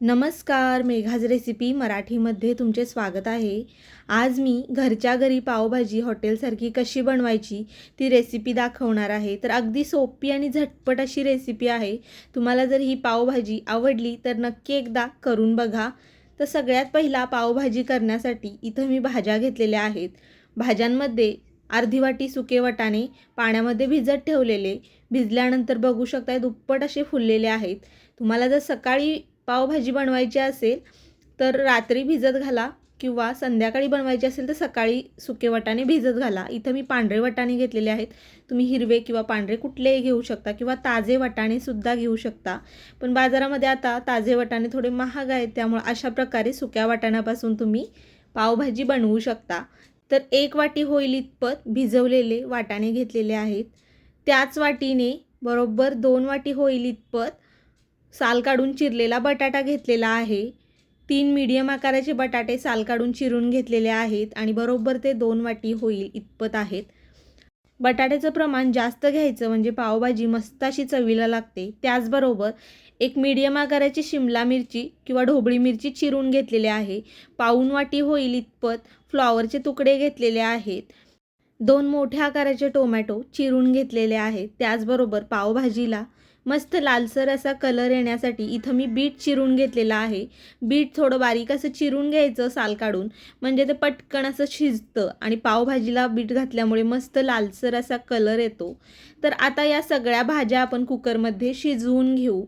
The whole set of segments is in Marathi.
नमस्कार मेघाज रेसिपी मराठीमध्ये तुमचे स्वागत आहे. आज मी घरच्या घरी पावभाजी हॉटेलसारखी कशी बनवायची ती रेसिपी दाखवणार आहे. तर अगदी सोपी आणि झटपट अशी रेसिपी आहे. तुम्हाला जर ही पावभाजी आवडली तर नक्की एकदा करून बघा. तर सगळ्यात पहिला पावभाजी करण्यासाठी इथं मी भाज्या घेतलेल्या आहेत. भाज्यांमध्ये अर्धी वाटी सुके वटाणे पाण्यामध्ये भिजत ठेवलेले भिजल्यानंतर बघू शकताय दुप्पट असे फुललेले आहेत. तुम्हाला जर सकाळी पावभाजी बनवायची असेल तर रात्री भिजत घाला किंवा संध्याकाळी बनवायची असेल तर सकाळी सुके वटाणे भिजत घाला. इथं मी पांढरे वटाणे घेतलेले आहेत. तुम्ही हिरवे किंवा पांढरे कुठलेही घेऊ शकता किंवा ताजे वटाणेसुद्धा घेऊ शकता. पण बाजारामध्ये आता ताजे वटाणे थोडे महाग आहेत त्यामुळे अशा प्रकारे सुक्या वाटाण्यापासून तुम्ही पावभाजी बनवू शकता. तर एक वाटी होईल इतपत भिजवलेले वाटाणे घेतलेले आहेत. त्याच वाटीने बरोबर दोन वाटी होईल इतपत साल काढून चिरलेला बटाटा घेतलेला आहे. तीन मीडियम आकाराचे बटाटे साल काढून चिरून घेतलेले आहेत आणि बरोबर ते दोन वाटी होईल इतपत आहेत. बटाट्याचं प्रमाण जास्त घ्यायचं म्हणजे पावभाजी मस्त अशी चवीला लागते. त्याचबरोबर एक मीडियम आकाराची शिमला मिरची किंवा ढोबळी मिरची चिरून घेतलेली आहे. पाऊन वाटी होईल इतपत फ्लॉवरचे तुकडे घेतलेले आहेत. दोन मोठ्या आकाराचे टोमॅटो चिरून घेतलेले आहेत. त्याचबरोबर पावभाजीला मस्त लालसर असा कलर येण्यासाठी इथं मी बीट चिरून घेतलेला आहे. बीट थोडं बारीक असं चिरून घ्यायचं साल काढून. म्हणजे ते पटकन असं शिजतं आणि पावभाजीला बीट घातल्यामुळे मस्त लालसर असा कलर येतो. तर आता या सगळ्या भाज्या आपण कुकरमध्ये शिजवून घेऊ.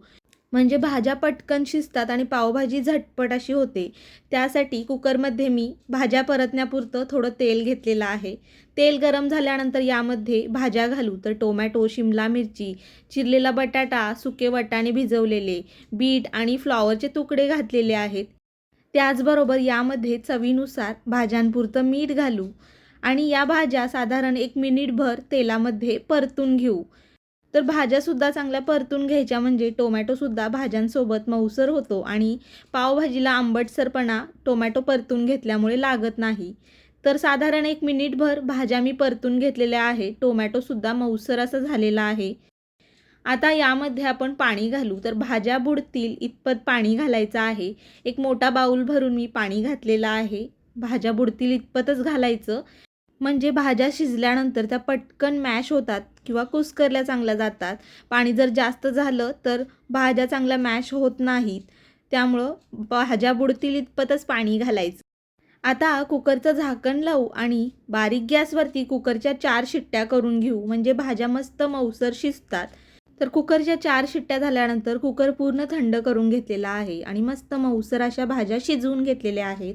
म्हणजे भाज्या पटकन शिजतात आणि पावभाजी झटपट अशी होते. त्यासाठी कुकरमध्ये मी भाज्या परतण्यापुरतं थोडं तेल घेतलेलं आहे. तेल गरम झाल्यानंतर यामध्ये भाज्या घालू. तर टोमॅटो शिमला मिरची चिरलेला बटाटा सुके वटाणे भिजवलेले बीट आणि फ्लॉवरचे तुकडे घातलेले आहेत. त्याचबरोबर यामध्ये चवीनुसार भाज्यांपुरतं मीठ घालू आणि या भाज्या साधारण एक मिनिटभर तेलामध्ये परतून घेऊ. तर भाज्यासुद्धा चांगल्या परतून घ्यायच्या. म्हणजे टोमॅटोसुद्धा भाज्यांसोबत मऊसर होतो आणि पावभाजीला आंबटसरपणा टोमॅटो परतून घेतल्यामुळे लागत नाही. तर साधारण एक मिनिटभर भाज्या मी परतून घेतलेल्या आहे. टोमॅटोसुद्धा मऊसर असं झालेला आहे. आता यामध्ये आपण पाणी घालू. तर भाज्या बुडतील इतपत पाणी घालायचं आहे. एक मोठा बाऊल भरून मी पाणी घातलेलं आहे. भाज्या बुडतील इतपतच घालायचं. म्हणजे भाज्या शिजल्यानंतर त्या पटकन मॅश होतात. किंवा कुस्करल्या चांगल्या जातात. पाणी जर जास्त झालं तर भाज्या चांगल्या मॅश होत नाहीत. त्यामुळं भाज्या बुडतील इतपतच पाणी घालायचं. आता कुकरचं झाकण लावू आणि बारीक गॅसवरती कुकरच्या चार शिट्ट्या करून घेऊ. म्हणजे भाज्या मस्त मऊसर शिजतात. तर कुकरच्या चार शिट्ट्या झाल्यानंतर कुकर पूर्ण थंड करून घेतलेला आहे आणि मस्त मऊसर अशा भाज्या शिजवून घेतलेल्या आहेत.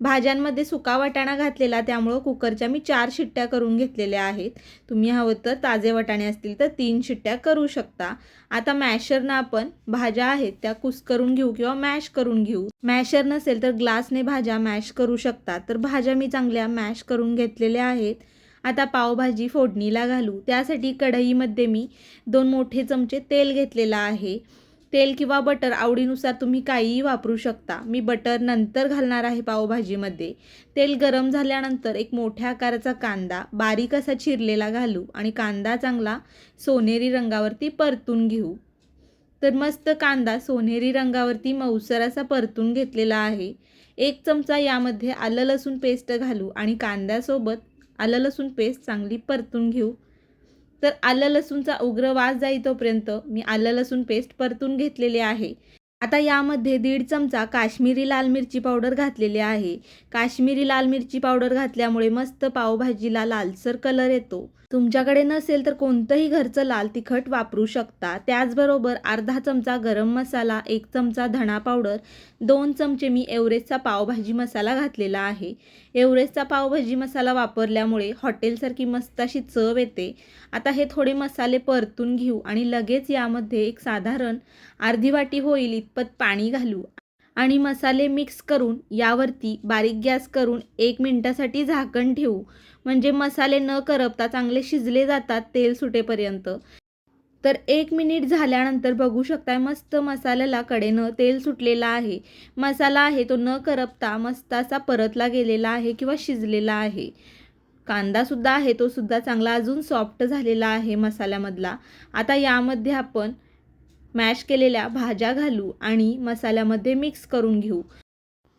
भाज्यांमध्ये सुका वाटाणा घातलेला त्यामुळं कुकरच्या मी चार शिट्ट्या करून घेतलेल्या आहेत. तुम्ही हवं तर ताजे वाटाणे असतील तर तीन शिट्ट्या करू शकता. आता मॅशरनं आपण भाज्या आहेत त्या कुस्करून घेऊ किंवा मॅश करून घेऊ. मॅशर नसेल तर ग्लासने भाज्या मॅश करू शकता. तर भाज्या मी चांगल्या मॅश करून घेतलेल्या आहेत. आता पावभाजी फोडणीला घालू. त्यासाठी कढईमध्ये मी दोन मोठे चमचे तेल घेतलेलं आहे. तेल किंवा बटर आवडीनुसार तुम्ही काहीही वापरू शकता. मी बटर नंतर घालणार आहे पावभाजीमध्ये. तेल गरम झाल्यानंतर एक मोठ्या आकाराचा कांदा बारीक असा चिरलेला घालू आणि कांदा चांगला सोनेरी रंगावरती परतून घेऊ. तर मस्त कांदा सोनेरी रंगावरती मऊसर असा परतून घेतलेला आहे. एक चमचा यामध्ये आलं लसूण पेस्ट घालू आणि कांद्यासोबत आलं लसूण पेस्ट चांगली परतून घेऊ. तर आलं लसूणचा उग्र वास जाई तोपर्यंत मी आलं लसूण पेस्ट परतून घेतलेले आहे. आता यामध्ये दीड चमचा काश्मीरी लाल मिरची पावडर घातलेली आहे. काश्मीरी लाल मिरची पावडर घातल्यामुळे मस्त पावभाजीला लालसर कलर येतो. तुमच्याकडे नसेल तर कोणतंही घरचं लाल तिखट वापरू शकता. त्याचबरोबर अर्धा चमचा गरम मसाला एक चमचा धणा पावडर दोन चमचे मी एव्हरेस्टचा पावभाजी मसाला घातलेला आहे. एव्हरेस्टचा पावभाजी मसाला वापरल्यामुळे हॉटेलसारखी मस्त अशी चव येते. आता हे थोडे मसाले परतून घेऊ आणि लगेच यामध्ये एक साधारण अर्धी वाटी होईल इतपत पाणी घालू. आणि मसाले मिक्स करून यावरती बारीक गॅस करून एक मिनटासाठी झाकण ठेवू. म्हणजे मसाले न करपता चांगले शिजले जातात तेल सुटेपर्यंत. तर एक मिनिट झाल्यानंतर बघू शकताय मस्त मसाल्याला कडेनं तेल सुटलेलं आहे. मसाला आहे तो न करपता मस्त असा परतला गेलेला आहे किंवा शिजलेला आहे. कांदासुद्धा आहे तो सुद्धा चांगला अजून सॉफ्ट झालेला आहे मसाल्यामधला. आता यामध्ये आपण मॅश केलेल्या भाज्या घालू आणि मसाल्यामध्ये मिक्स करून घेऊ.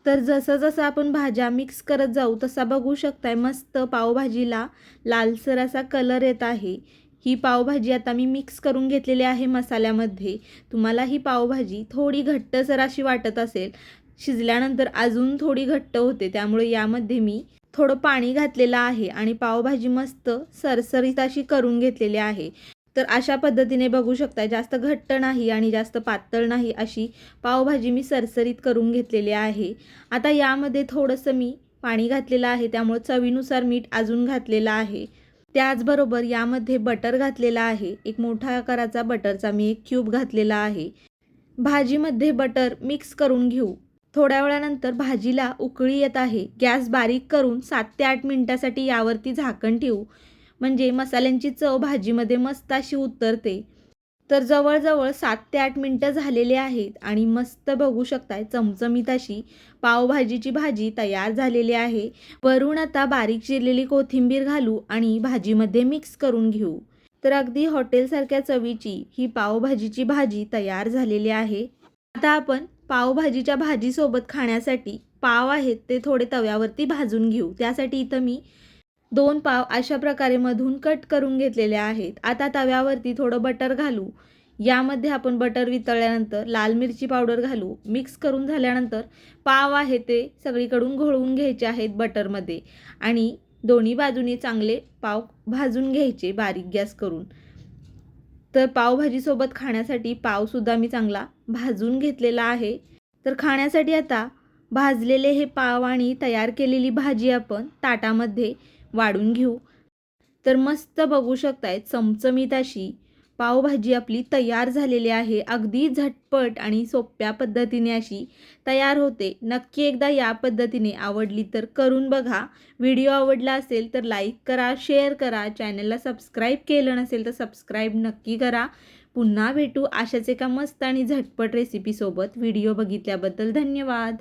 तर जसं जसं आपण भाज्या मिक्स करत जाऊ तसा बघू शकताय मस्त पावभाजीला लालसर असा कलर येत आहे. ही पावभाजी आता मी मिक्स करून घेतलेली आहे मसाल्यामध्ये. तुम्हाला ही पावभाजी थोडी घट्टसर अशी वाटत असेल शिजल्यानंतर अजून थोडी घट्ट होते त्यामुळे यामध्ये मी थोडं पाणी घातलेलं आहे आणि पावभाजी मस्त सरसरीत अशी करून घेतलेली आहे. तर अशा पद्धतीने बघू शकता जास्त घट्ट नाही आणि जास्त पातळ नाही अशी पावभाजी मी सरसरीत करून घेतलेली आहे. आता यामध्ये थोडंसं मी पाणी घातलेलं आहे त्यामुळे चवीनुसार मीठ अजून घातलेलं आहे. त्याचबरोबर यामध्ये बटर घातलेला आहे. एक मोठा आकाराचा बटरचा मी एक क्यूब घातलेला आहे. भाजीमध्ये बटर मिक्स करून घेऊ. थोड्या वेळानंतर भाजीला उकळी येत आहे. गॅस बारीक करून सात ते आठ मिनटासाठी यावरती झाकण ठेवू. म्हणजे मसाल्यांची चव भाजीमध्ये मस्त अशी उतरते. तर जवळजवळ सात ते आठ मिनटं झालेले आहेत आणि मस्त बघू शकताय चमचमीत अशी पावभाजीची भाजी तयार झालेली आहे. वरून आता बारीक चिरलेली कोथिंबीर घालू आणि भाजीमध्ये मिक्स करून घेऊ. तर अगदी हॉटेलसारख्या चवीची ही पावभाजीची भाजी तयार झालेली आहे. आता आपण पावभाजीच्या भाजीसोबत खाण्यासाठी पाव आहेत ते थोडे तव्यावरती भाजून घेऊ. त्यासाठी इथं मी दोन पाव अशा प्रकारे मधून कट करून घेतलेले आहेत. आता तव्यावरती थोडं बटर घालू. यामध्ये आपण बटर वितळल्यानंतर लाल मिरची पावडर घालू. मिक्स करून झाल्यानंतर पाव आहे ते सगळीकडून घोळवून घ्यायचे आहेत बटरमध्ये आणि दोन्ही बाजूनी चांगले पाव भाजून घ्यायचे बारीक गॅस करून. तर पावभाजीसोबत खाण्यासाठी पावसुद्धा मी चांगला भाजून घेतलेला आहे. तर खाण्यासाठी आता भाजलेले हे पाव आणि तयार केलेली भाजी आपण ताटामध्ये वाढून घेऊ. तर मस्त बघू शकताय चमचमीत अशी पावभाजी आपली तयार झालेली आहे. अगदी झटपट आणि सोप्या पद्धतीने अशी तयार होते. नक्की एकदा या पद्धतीने आवडली तर करून बघा. व्हिडिओ आवडला असेल तर लाईक करा शेअर करा. चॅनलला सबस्क्राईब केलं नसेल तर सबस्क्राईब नक्की करा. पुन्हा भेटू अशाच एका मस्त आणि झटपट रेसिपीसोबत व्हिडिओ बघितल्याबद्दल धन्यवाद.